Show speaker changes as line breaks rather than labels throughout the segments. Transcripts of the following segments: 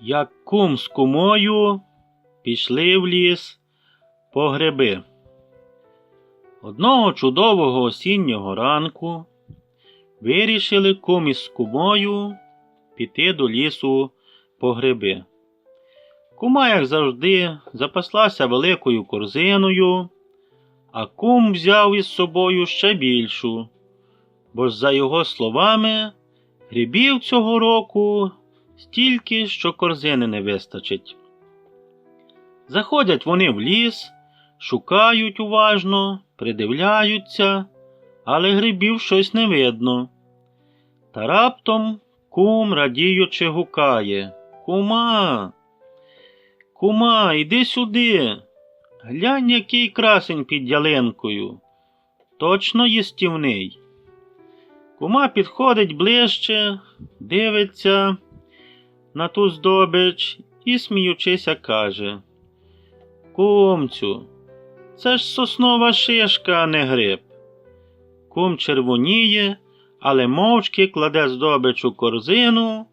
як кум з кумою пішли в ліс по гриби. Одного чудового осіннього ранку вирішили кум із кумою піти до лісу по гриби. Кума, як завжди, запаслася великою корзиною, а кум взяв із собою ще більшу, бо ж, за його словами, грибів цього року стільки, що корзини не вистачить. Заходять вони в ліс, шукають уважно, придивляються, але грибів щось не видно. Та раптом кум радіючи гукає Кума. Кума, іди сюди. Глянь, який красень під ялинкою. Точно їстівний. Кума підходить ближче, дивиться на ту здобич і, сміючися, каже Кумцю, це ж соснова шишка, а не гриб. Кум червоніє, але мовчки кладе здобич у корзину.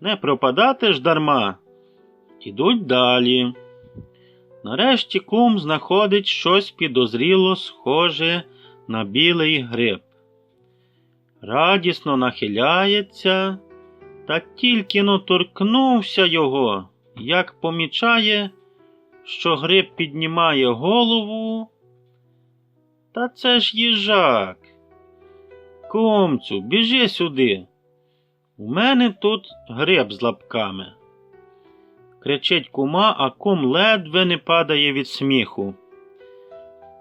Не пропадати ж дарма. Ідуть далі. Нарешті кум знаходить щось підозріло схоже на білий гриб. Радісно нахиляється, та тільки но торкнувся його, як помічає, що гриб піднімає голову. Та це ж їжак. Кумцю, біжи сюди. У мене тут гриб з лапками. Кричить кума, а кум ледве не падає від сміху.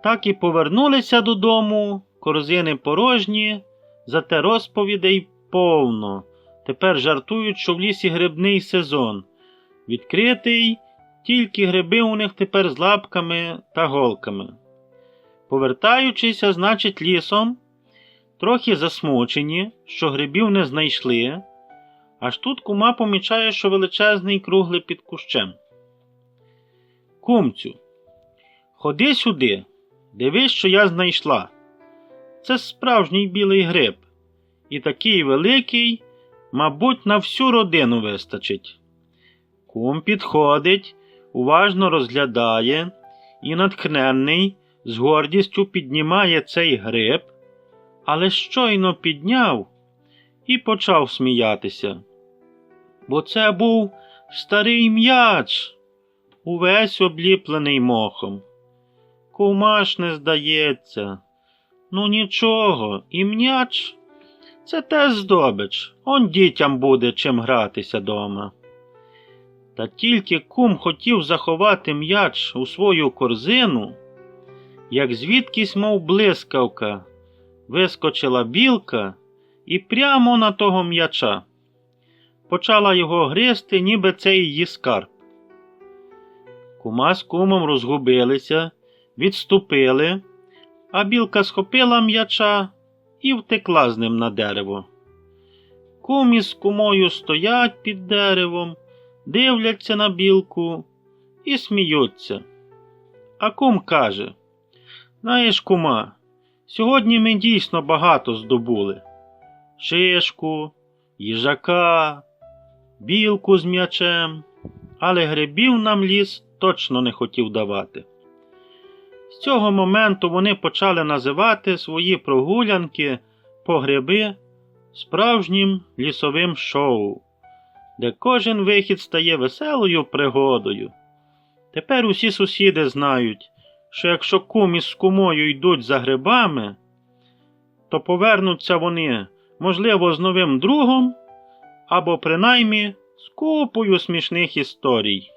Так і повернулися додому, корзини порожні, зате розповідей повно. Тепер жартують, що в лісі грибний сезон. Відкритий, тільки гриби у них тепер з лапками та голками. Повертаючися, значить, лісом, трохи засмучені, що грибів не знайшли. Аж тут кума помічає, що величезний круглий під кущем. Кумцю, ходи сюди, дивись, що я знайшла. Це справжній білий гриб. І такий великий, мабуть, на всю родину вистачить. Кум підходить, уважно розглядає і натхненний з гордістю піднімає цей гриб, але щойно підняв і почав сміятися. Бо це був старий м'яч, увесь обліплений мохом. Кумаш не здається. Ну нічого, і м'яч це теж здобич, он дітям буде чим гратися дома. Та тільки кум хотів заховати м'яч у свою корзину, як звідкись, мов блискавка, вискочила білка і прямо на того м'яча. Почала його гризти, ніби це її скарб. Кума з кумом розгубилися, відступили, а білка схопила м'яча і втекла з ним на дерево. Кум із кумою стоять під деревом, дивляться на білку і сміються. А кум каже Знаєш, кума, сьогодні ми дійсно багато здобули. Шишку, їжака, білку з м'ячем, але грибів нам ліс точно не хотів давати. З цього моменту вони почали називати свої прогулянки по гриби справжнім лісовим шоу, де кожен вихід стає веселою пригодою. Тепер усі сусіди знають, що якщо кум із кумою йдуть за грибами, то повернуться вони, можливо, з новим другом або принаймні з купою смішних історій.